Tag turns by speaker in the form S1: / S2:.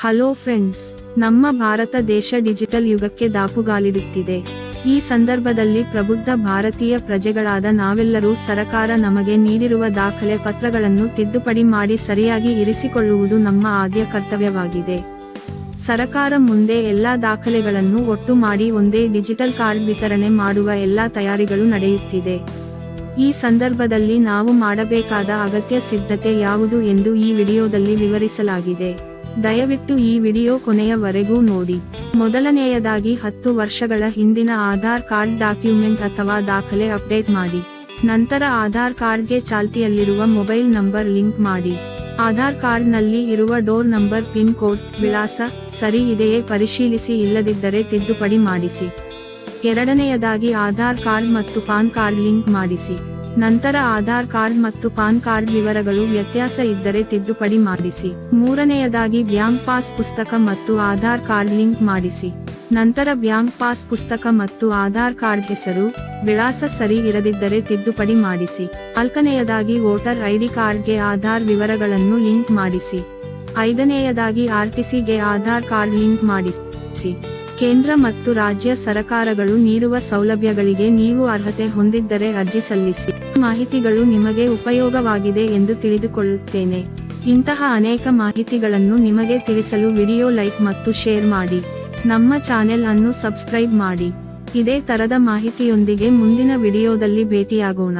S1: Hello friends, ನಮ್ಮ ಭಾರತ ದೇಶ digital ಯುಗಕ್ಕೆ ದಾಪುಗಾಲಿಡುತ್ತಿದೆ. ಈ ಸಂದರ್ಭದಲ್ಲಿ ಪ್ರಬುದ್ಧ ಭಾರತೀಯ ಪ್ರಜೆಗಳಾದ ನಾವೆಲ್ಲರೂ ಸರಕಾರ ನಮಗೆ ನೀಡಿರುವ ದಾಖಲೆ ಪತ್ರಗಳನ್ನು ತಿದ್ದುಪಡಿ ಮಾಡಿ ಸರಿಯಾಗಿ ಇರಿಸಿಕೊಳ್ಳುವುದು ನಮ್ಮ ಆದ್ಯ ಕರ್ತವ್ಯವಾಗಿದೆ. ಸರಕಾರ ಮುಂದೆ ಎಲ್ಲಾ ದಾಖಲೆಗಳನ್ನು ಒಟ್ಟು ಮಾಡಿ ಒಂದೇ ಡಿಜಿಟಲ್ ಕಾರ್ಡ್ ವಿತರಣೆ ಮಾಡುವ ಎಲ್ಲಾ ತಯಾರಿಗಳು ನಡೆಯುತ್ತಿದೆ. ಈ ಸಂದರ್ಭದಲ್ಲಿ ನಾವು ಮಾಡಬೇಕಾದ ಅಗತ್ಯ ಸಿದ್ಧತೆ ಯಾವುದು ಎಂದು ಈ ವಿಡಿಯೋದಲ್ಲಿ ವಿವರಿಸಲಾಗಿದೆ. ದಯವಿಟ್ಟು ಈ ವಿಡಿಯೋ ಕೊನೆಯವರೆಗೂ ನೋಡಿ. ಮೊದಲನೆಯದಾಗಿ ಹತ್ತು ವರ್ಷಗಳ ಹಿಂದಿನ ಆಧಾರ್ ಕಾರ್ಡ್ ಡಾಕ್ಯುಮೆಂಟ್ ಅಥವಾ ದಾಖಲೆ ಅಪ್ಡೇಟ್ ಮಾಡಿ. ನಂತರ ಆಧಾರ್ ಕಾರ್ಡ್ಗೆ ಚಾಲ್ತಿಯಲ್ಲಿರುವ ಮೊಬೈಲ್ ನಂಬರ್ ಲಿಂಕ್ ಮಾಡಿ. ಆಧಾರ್ ಕಾರ್ಡ್ನಲ್ಲಿ ಇರುವ ಡೋರ್ ನಂಬರ್, ಪಿನ್ ಕೋಡ್, ವಿಳಾಸ ಸರಿ ಇದೆಯೇ ಪರಿಶೀಲಿಸಿ ಇಲ್ಲದಿದ್ದರೆ ತಿದ್ದುಪಡಿ ಮಾಡಿಸಿ. ಎರಡನೆಯದಾಗಿ ಆಧಾರ್ ಕಾರ್ಡ್ ಮತ್ತು ಪಾನ್ ಕಾರ್ಡ್ ಲಿಂಕ್ ಮಾಡಿಸಿ. ನಂತರ ಆಧಾರ್ ಕಾರ್ಡ್ ಮತ್ತು ಪಾನ್ ಕಾರ್ಡ್ ವಿವರಗಳು ವ್ಯತ್ಯಾಸ ಇದ್ದರೆ ತಿದ್ದುಪಡಿ ಮಾಡಿಸಿ. ಮೂರನೆಯದಾಗಿ ಬ್ಯಾಂಕ್ ಪಾಸ್ ಪುಸ್ತಕ ಮತ್ತು ಆಧಾರ್ ಕಾರ್ಡ್ ಲಿಂಕ್ ಮಾಡಿಸಿ. ನಂತರ ಬ್ಯಾಂಕ್ ಪಾಸ್ ಪುಸ್ತಕ ಮತ್ತು ಆಧಾರ್ ಕಾರ್ಡ್ ಹೆಸರು, ವಿಳಾಸ ಸರಿ ಇರದಿದ್ದರೆ ತಿದ್ದುಪಡಿ ಮಾಡಿಸಿ. ನಾಲ್ಕನೆಯದಾಗಿ ವೋಟರ್ ಐಡಿ ಕಾರ್ಡ್ಗೆ ಆಧಾರ್ ವಿವರಗಳನ್ನು ಲಿಂಕ್ ಮಾಡಿಸಿ. ಐದನೆಯದಾಗಿ ಆರ್ಟಿಸಿಗೆ ಆಧಾರ್ ಕಾರ್ಡ್ ಲಿಂಕ್ ಮಾಡಿಸಿ. ಕೇಂದ್ರ ಮತ್ತು ರಾಜ್ಯ ಸರಕಾರಗಳು ನೀಡುವ ಸೌಲಭ್ಯಗಳಿಗೆ ನೀವು ಅರ್ಹತೆ ಹೊಂದಿದ್ದರೆ ಅರ್ಜಿ ಸಲ್ಲಿಸಿ. ಮಾಹಿತಿಗಳು ನಿಮಗೆ ಉಪಯೋಗವಾಗಿದೆ ಎಂದು ತಿಳಿದುಕೊಳ್ಳುತ್ತೇನೆ. ಇಂತಹ ಅನೇಕ ಮಾಹಿತಿಗಳನ್ನು ನಿಮಗೆ ತಿಳಿಸಲು ವಿಡಿಯೋ ಲೈಕ್ ಮತ್ತು ಶೇರ್ ಮಾಡಿ. ನಮ್ಮ ಚಾನೆಲ್ ಅನ್ನು ಸಬ್ಸ್ಕ್ರೈಬ್ ಮಾಡಿ. ಇದೇ ತರದ ಮಾಹಿತಿಯೊಂದಿಗೆ ಮುಂದಿನ ವಿಡಿಯೋದಲ್ಲಿ ಭೇಟಿಯಾಗೋಣ.